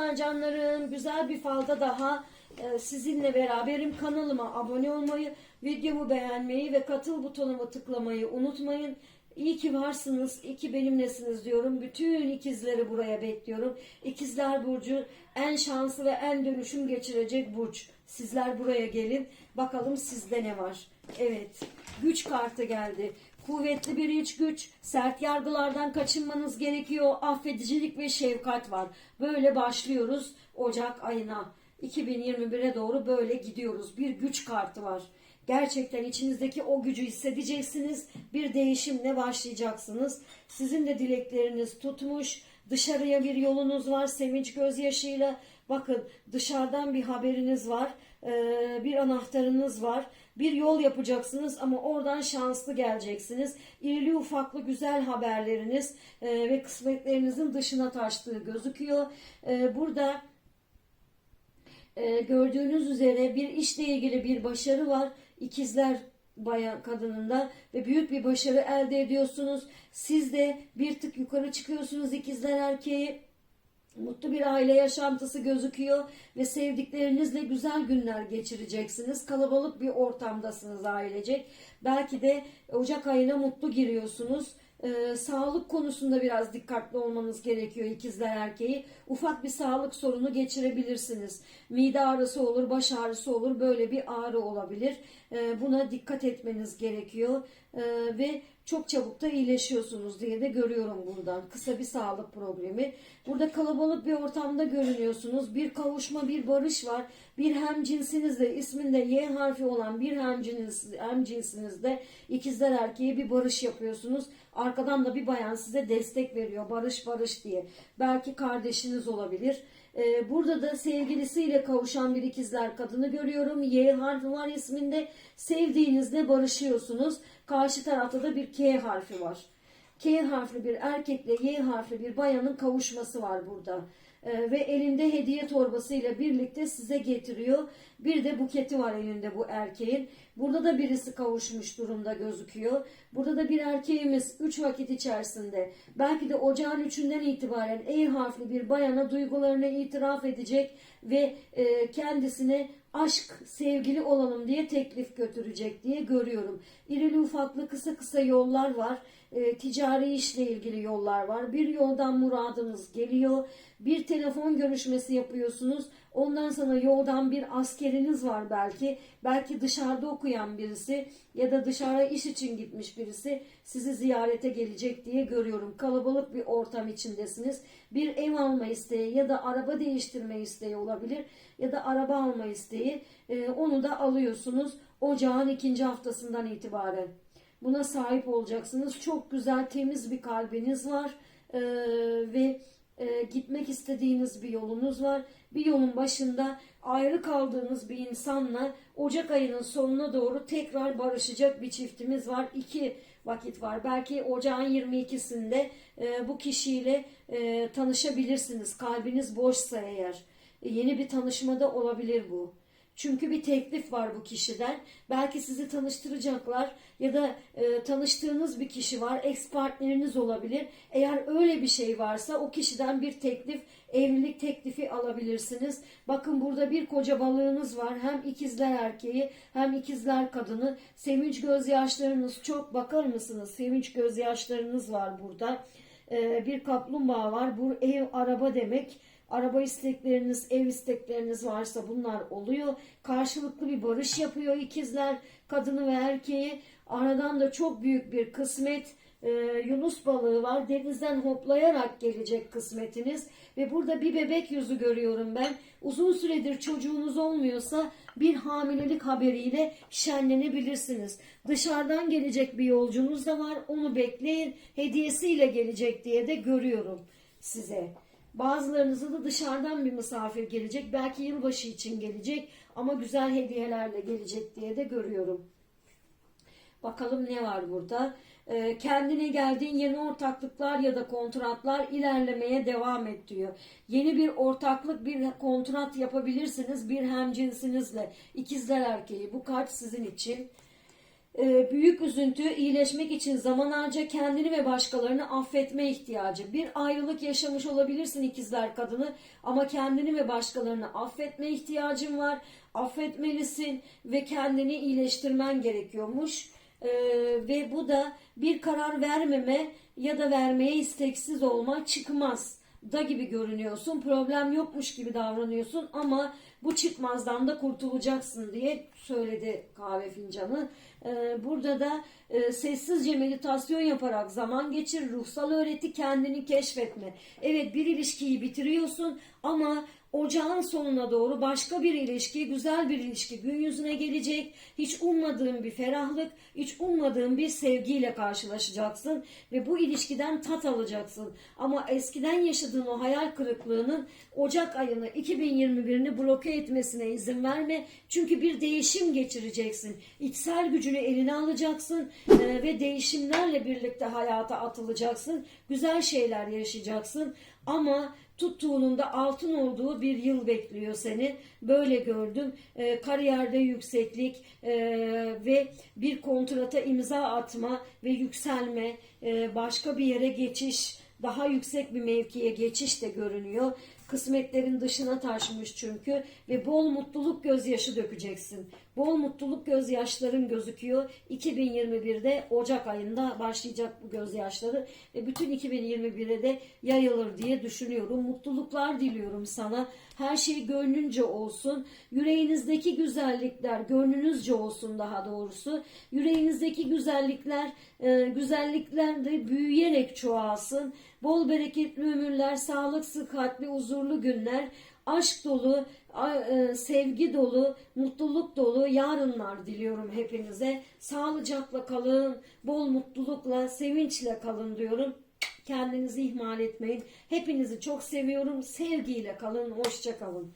Merhabalar. Güzel bir falda daha e, sizinle beraberim. Kanalıma abone olmayı, videomu beğenmeyi ve katıl butonuma tıklamayı unutmayın. İyi ki varsınız, iyi ki benimlesiniz diyorum. Bütün ikizleri buraya bekliyorum. İkizler Burcu en şanslı ve en dönüşüm geçirecek burç. Sizler buraya gelin. Bakalım sizde ne var? Evet, güç kartı geldi. Kuvvetli bir iç güç, sert yargılardan kaçınmanız gerekiyor. Affedicilik ve şefkat var. Böyle başlıyoruz Ocak ayına. 2021'e doğru böyle gidiyoruz. Bir güç kartı var. Gerçekten içinizdeki o gücü hissedeceksiniz. Bir değişimle başlayacaksınız. Sizin de dilekleriniz tutmuş. Dışarıya bir yolunuz var sevinç gözyaşıyla. Bakın dışarıdan bir haberiniz var. Ee, bir anahtarınız var. Bir yol yapacaksınız ama oradan şanslı geleceksiniz. İrili ufaklı güzel haberleriniz e, ve kısmetlerinizin dışına taştığı gözüküyor. E, burada e, gördüğünüz üzere bir işle ilgili bir başarı var. İkizler bayan kadınında ve büyük bir başarı elde ediyorsunuz. Siz de bir tık yukarı çıkıyorsunuz ikizler erkeği. Mutlu bir aile yaşantısı gözüküyor ve sevdiklerinizle güzel günler geçireceksiniz. Kalabalık bir ortamdasınız ailecek. Belki de Ocak ayına mutlu giriyorsunuz. Ee, sağlık konusunda biraz dikkatli olmanız gerekiyor ikizler erkeği. Ufak bir sağlık sorunu geçirebilirsiniz. Mide ağrısı olur, baş ağrısı olur, böyle bir ağrı olabilir. Ee, buna dikkat etmeniz gerekiyor Ee, ve çok çabuk da iyileşiyorsunuz diye de görüyorum buradan. Kısa bir sağlık problemi. Burada kalabalık bir ortamda görünüyorsunuz. Bir kavuşma, bir barış var. Bir hem cinsinizde, isminde Y harfi olan bir hem, cins, hem cinsinizde ikizler erkeği bir barış yapıyorsunuz. Arkadan da bir bayan size destek veriyor. Barış barış diye. Belki kardeşiniz olabilir. Ee, burada da sevgilisiyle kavuşan bir ikizler kadını görüyorum. Y harfi var isminde. Sevdiğinizle barışıyorsunuz. Karşı tarafta da bir K harfi var. K harfli bir erkekle Y harfli bir bayanın kavuşması var burada. Ee, ve elinde hediye torbasıyla birlikte size getiriyor. Bir de buketi var elinde bu erkeğin. Burada da birisi kavuşmuş durumda gözüküyor. Burada da bir erkeğimiz 3 vakit içerisinde belki de ocağın 3'ünden itibaren E harfli bir bayana duygularını itiraf edecek ve e, kendisine aşk, sevgili olalım diye teklif götürecek diye görüyorum. İrili ufaklı kısa kısa yollar var. E, ticari işle ilgili yollar var. Bir yoldan muradınız geliyor. Bir telefon görüşmesi yapıyorsunuz. Ondan sonra yoldan bir askeriniz var belki. Belki dışarıda okuyan birisi ya da dışarı iş için gitmiş birisi sizi ziyarete gelecek diye görüyorum. Kalabalık bir ortam içindesiniz. Bir ev alma isteği ya da araba değiştirme isteği olabilir ya da araba alma isteği. Ee, onu da alıyorsunuz ocağın ikinci haftasından itibaren. Buna sahip olacaksınız. Çok güzel temiz bir kalbiniz var Ee, ve e, gitmek istediğiniz bir yolunuz var. Bir yolun başında ayrı kaldığınız bir insanla Ocak ayının sonuna doğru tekrar barışacak bir çiftimiz var. İki vakit var. Belki ocağın 22'sinde e, bu kişiyle e, tanışabilirsiniz. Kalbiniz boşsa eğer. E, yeni bir tanışmada olabilir bu. Çünkü bir teklif var bu kişiden. Belki sizi tanıştıracaklar ya da e, tanıştığınız bir kişi var. Ex partneriniz olabilir. Eğer öyle bir şey varsa o kişiden bir teklif, evlilik teklifi alabilirsiniz. Bakın burada bir koca balığınız var. Hem ikizler erkeği hem ikizler kadını. Sevinç gözyaşlarınız çok. Bakar mısınız? Sevinç gözyaşlarınız var burada. E, bir kaplumbağa var. Bu ev araba demek. Araba istekleriniz, ev istekleriniz varsa bunlar oluyor. Karşılıklı bir barış yapıyor ikizler, kadını ve erkeği. Aradan da çok büyük bir kısmet. Ee, Yunus balığı var. Denizden hoplayarak gelecek kısmetiniz. Ve burada bir bebek yüzü görüyorum ben. Uzun süredir çocuğunuz olmuyorsa bir hamilelik haberiyle şenlenebilirsiniz. Dışarıdan gelecek bir yolcunuz da var. Onu bekleyin. Hediyesiyle gelecek diye de görüyorum size. Bazılarınıza da dışarıdan bir misafir gelecek. Belki yılbaşı için gelecek ama güzel hediyelerle gelecek diye de görüyorum. Bakalım ne var burada. Ee, kendine geldiğin yeni ortaklıklar ya da kontratlar ilerlemeye devam et diyor. Yeni bir ortaklık, bir kontrat yapabilirsiniz bir hemcinsinizle. İkizler erkeği. Bu kart sizin için. Ee, büyük üzüntü, iyileşmek için zaman harca kendini ve başkalarını affetme ihtiyacı. Bir ayrılık yaşamış olabilirsin ikizler kadını ama kendini ve başkalarını affetme ihtiyacın var. Affetmelisin ve kendini iyileştirmen gerekiyormuş. Ee, ve bu da bir karar vermeme ya da vermeye isteksiz olma çıkmaz da gibi görünüyorsun. Problem yokmuş gibi davranıyorsun ama bu çıkmazdan da kurtulacaksın diye söyledi kahve fincanı. Ee, burada da e, sessizce meditasyon yaparak zaman geçir, ruhsal öğreti kendini keşfetme. Evet bir ilişkiyi bitiriyorsun ama ocağın sonuna doğru başka bir ilişki, güzel bir ilişki gün yüzüne gelecek. Hiç ummadığın bir ferahlık, hiç ummadığın bir sevgiyle karşılaşacaksın ve bu ilişkiden tat alacaksın. Ama eskiden yaşadığın o hayal kırıklığının Ocak ayını 2021'ini bloke etmesine izin verme. Çünkü bir değişim geçireceksin. İçsel gücünü eline alacaksın e, ve değişimlerle birlikte hayata atılacaksın. Güzel şeyler yaşayacaksın. Ama tuttuğunun da altın olduğu bir yıl bekliyor seni. Böyle gördüm. E, kariyerde yükseklik e, ve bir kontrata imza atma ve yükselme, e, başka bir yere geçiş, daha yüksek bir mevkiye geçiş de görünüyor. Kısmetlerin dışına taşmış çünkü ve bol mutluluk gözyaşı dökeceksin. Bol mutluluk gözyaşların gözüküyor. 2021'de Ocak ayında başlayacak bu gözyaşları ve bütün 2021'e de yayılır diye düşünüyorum. Mutluluklar diliyorum sana. Her şey gönlünce olsun. Yüreğinizdeki güzellikler gönlünüzce olsun daha doğrusu. Yüreğinizdeki güzellikler e, güzellikler de büyüyerek çoğalsın. Bol bereketli ömürler, sağlık, sıhhatli, huzurlu günler, aşk dolu, e, sevgi dolu, mutluluk dolu yarınlar diliyorum hepinize. Sağlıcakla kalın, bol mutlulukla, sevinçle kalın diyorum. Kendinizi ihmal etmeyin. Hepinizi çok seviyorum. Sevgiyle kalın, hoşça kalın.